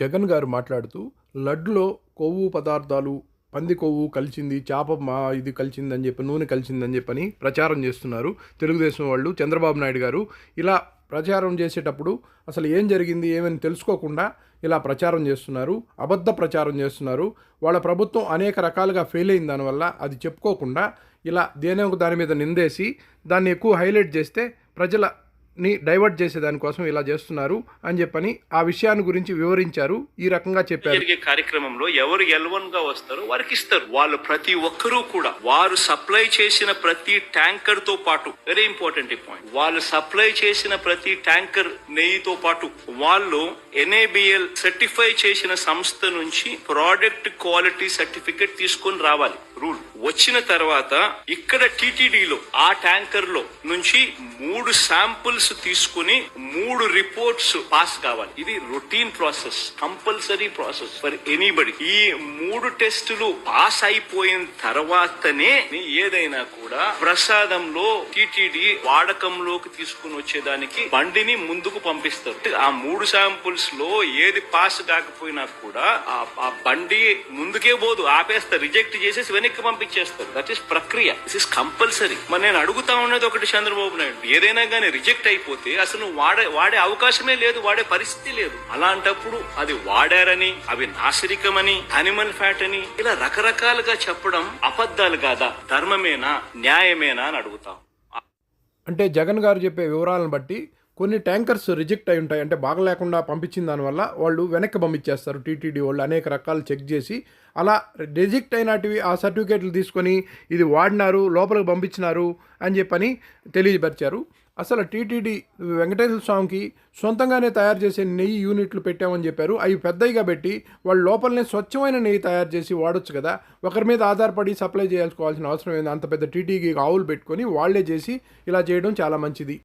జగన్ గారు మాట్లాడుతూ లడ్డులో కొవ్వు పదార్థాలు పంది కొవ్వు కలిసింది చేప మా ఇది కలిసిందని చెప్పి నూనె కలిసిందని చెప్పని ప్రచారం చేస్తున్నారు. తెలుగుదేశం వాళ్ళు చంద్రబాబు నాయుడు గారు ఇలా ప్రచారం చేసేటప్పుడు అసలు ఏం జరిగింది ఏమని తెలుసుకోకుండా ఇలా ప్రచారం చేస్తున్నారు అబద్ధ ప్రచారం చేస్తున్నారు. వాళ్ళ ప్రభుత్వం అనేక రకాలుగా ఫెయిల్ అయిన దానివల్ల అది చెప్పుకోకుండా ఇలా దేని ఒక దాని మీద నిందేసి దాన్ని ఎక్కువ హైలైట్ చేస్తే ప్రజల ని డైవర్ట్ చేసే దానికోసం ఇలా చేస్తున్నారు అని చెప్పని ఆ విషయాన్ని గురించి వివరించారు. ఈ రకంగా చెప్పారు. జరిగే కార్యక్రమంలో ఎవరు ఎల్వన్గా వస్తారో వారికి ఇస్తారు. వాళ్ళు ప్రతి ఒక్కరూ కూడా వారు సప్లై చేసిన ప్రతి ట్యాంకర్తో పాటు వెరీ ఇంపార్టెంట్ ఈ పాయింట్ వాళ్ళు సప్లై చేసిన ప్రతి ట్యాంకర్ నెయ్యితో పాటు వాళ్ళు ఎన్ఏబిఎల్ సర్టిఫై చేసిన సంస్థ నుంచి ప్రోడక్ట్ క్వాలిటీ సర్టిఫికెట్ తీసుకొని రావాలి. రూల్ వచ్చిన తర్వాత ఇక్కడ టీటీడీలో ఆ ట్యాంకర్లో నుంచి మూడు శాంపుల్స్ తీసుకుని మూడు రిపోర్ట్స్ పాస్ కావాలి. ఇది routine process compulsory process for anybody. ఈ మూడు టెస్టులు పాస్ అయిపోయిన తర్వాతనే ఏదైనా కూడా ప్రసాదంలో టీటీడీ వాడకంలోకి తీసుకుని వచ్చేదానికి బండిని ముందుకు పంపిస్తారు. ఆ మూడు శాంపుల్స్లో ఏది పాస్ కాకపోయినా కూడా ఆ- బండి ముందుకే పోదు ఆపేస్తారు రిజెక్ట్ చేసేసి వెనక్కి ఇచ్చేస్తారు దట్ ఈస్ ప్రక్రియ. దిస్ ఇస్ కంపల్సరీ మరి నేను అడుగుతా ఉన్నది ఒకటి చంద్రబాబు నాయుడు. ఏదైనా కానీ రిజెక్ట్ అయిపోతే అసలు వాడే వాడే అవకాశమే లేదు వాడే పరిస్థితి లేదు. అలాంటప్పుడు అది వాడారని అవి నాసిరికమని అనిమల్ ఫ్యాట్ అని ఇలా రకరకాలుగా చెప్పడం అబద్ధాలు కాదా? ధర్మమేనా? న్యాయమేనా? అని అడుగుతాం. అంటే జగన్ గారు చెప్పే వివరాలను బట్టి కొన్ని ట్యాంకర్స్ రిజెక్ట్ అయి ఉంటాయి. అంటే బాగలేకుండా పంపించిన దానివల్ల వాళ్ళు వెనక్కి పంపించేస్తారు. టీటీడీ వాళ్ళు అనేక రకాలు చెక్ చేసి అలా రిజెక్ట్ అయినటివి ఆ సర్టిఫికేట్లు తీసుకొని ఇది వాడినారు లోపలికి పంపించినారు అని చెప్పని తెలియపరిచారు అసలు టీటీడీ వెంకటేశ్వర స్వామికి సొంతంగానే తయారు చేసే నెయ్యి యూనిట్లు పెట్టామని చెప్పారు. అవి పెద్దయిగా పెట్టి వాళ్ళు లోపలనే స్వచ్ఛమైన నెయ్యి తయారు చేసి వాడొచ్చు కదా. ఒకరి మీద ఆధారపడి సప్లై చేయాల్సుకోవాల్సిన అవసరం ఏంది? అంత పెద్ద టీటీకి ఆవులు పెట్టుకొని వాళ్ళే చేసి ఇలా చేయడం చాలా మంచిది.